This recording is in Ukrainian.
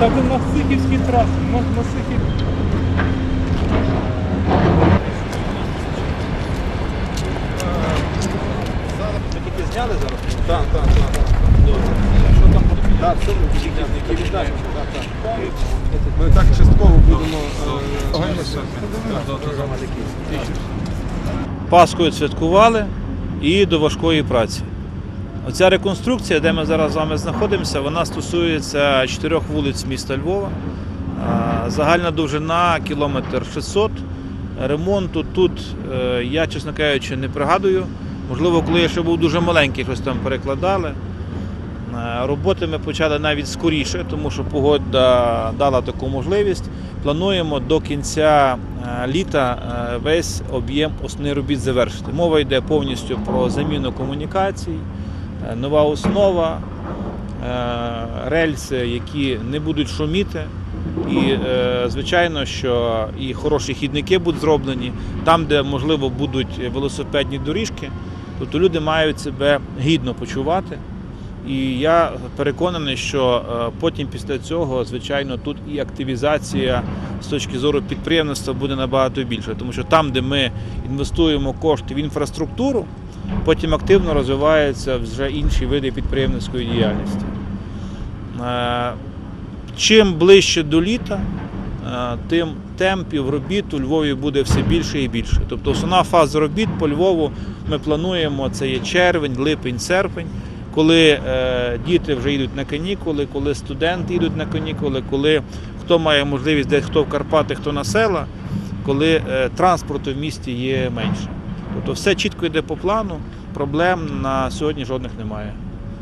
Та ви на Сихівській трасі, на, на Сихів. Ми тільки зняли зараз? Так, так, так. Що там буде? Так, все Тільки зняли. Ми так частково будемо. е, Пасхою святкували і до важкої праці. Оця реконструкція, де ми зараз з вами знаходимося, вона стосується чотирьох вулиць міста Львова. Загальна довжина кілометр 600. Ремонту тут е, я, чесно кажучи, не пригадую. Можливо, коли я ще був дуже маленький, щось там перекладали. Е, Роботи ми почали навіть скоріше, тому що погода дала таку можливість. Плануємо до кінця е, літа весь об'єм основних робіт завершити. Мова йде повністю про заміну комунікацій, нова основа, е, рельси, які не будуть шуміти. І е, звичайно, що і хороші хідники будуть зроблені там, де можливо будуть велосипедні доріжки, тобто люди мають себе гідно почувати. І я переконаний, що е, потім після цього, звичайно, тут і активізація з точки зору підприємництва буде набагато більше, тому що там, де ми інвестуємо кошти в інфраструктуру, потім активно розвиваються вже інші види підприємницької діяльності. Е, Чим ближче до літа, е, тим темпів робіт у Львові буде все більше і більше. Тобто основна фаза робіт по Львову ми плануємо це є червень, липень, серпень, коли е, діти вже йдуть на канікули, коли студенти йдуть на канікули, коли хто має можливість, де хто в Карпати, хто на села, коли транспорту в місті є менше. Тобто все чітко йде по плану, проблем на сьогодні жодних немає.